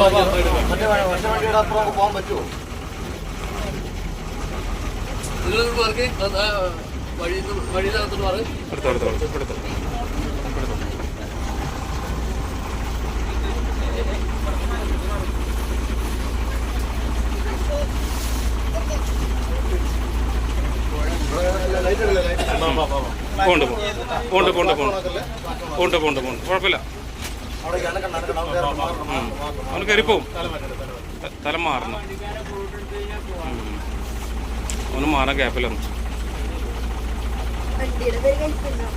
പോകാൻ പോണ്ട് പോണ്ട് പോണ്ട് പോണ്ട് പോണ്ട് പോണ്ട് കുഴപ്പമില്ല അവന് കയറിപ്പോവും തല മാറണം. അവന് മാറാൻ പേര് കഴിക്കുന്ന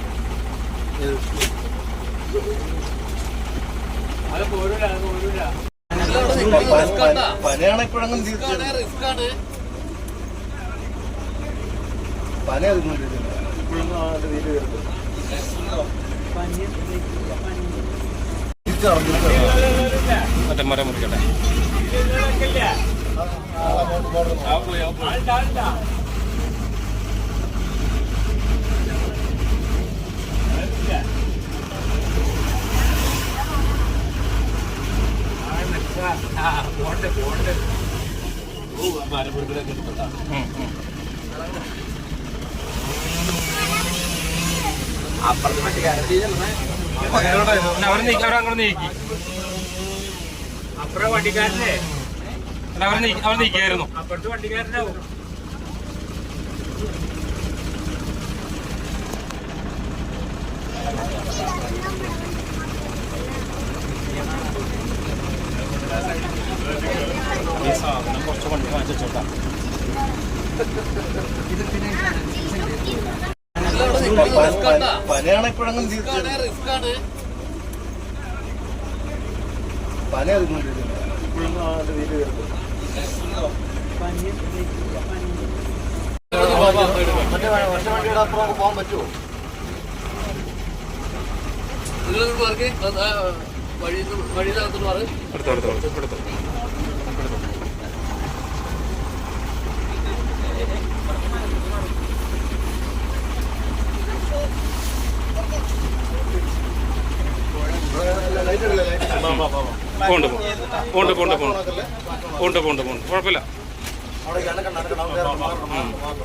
പനി ആണ് പന അതുകൊണ്ടിരിക്കില്ല ഇപ്പോഴൊന്നും അതിന്റെ വീട് കയറുന്നത് തിരിച്ചറിഞ്ഞു തിരിച്ചറിഞ്ഞു മറ്റേ മരം മുറിക്കട്ടെ ഉം, ഉം. എന്നാ അവരെ കുറച്ച് വണ്ടി വാങ്ങിച്ചോട്ടാ ഇത് ആണ് പോകാൻ പറ്റുമോ നിങ്ങൾ മാർക്ക് വഴി വഴിയിനകത്തോട്ട് മാറി എടുത്തോ എടുത്തോ പോണ്ട് പോണ്ട്. പോണ്ട് പോണ്ട് പോണ്ട്. പോണ്ട് പോണ്ട് കുഴപ്പമില്ല.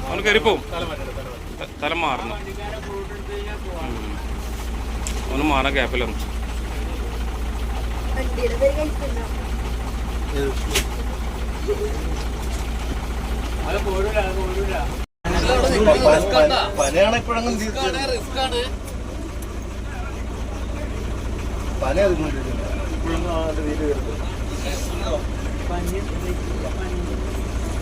അവന് കയറിപ്പോവും. തല മാറണം. അവന് മാറാൻ റിസ്ക് പനയാണ് ആണ് പന അതുകൊണ്ടിരിക്കില്ല ആ രീതിയിൽ വരുന്നത്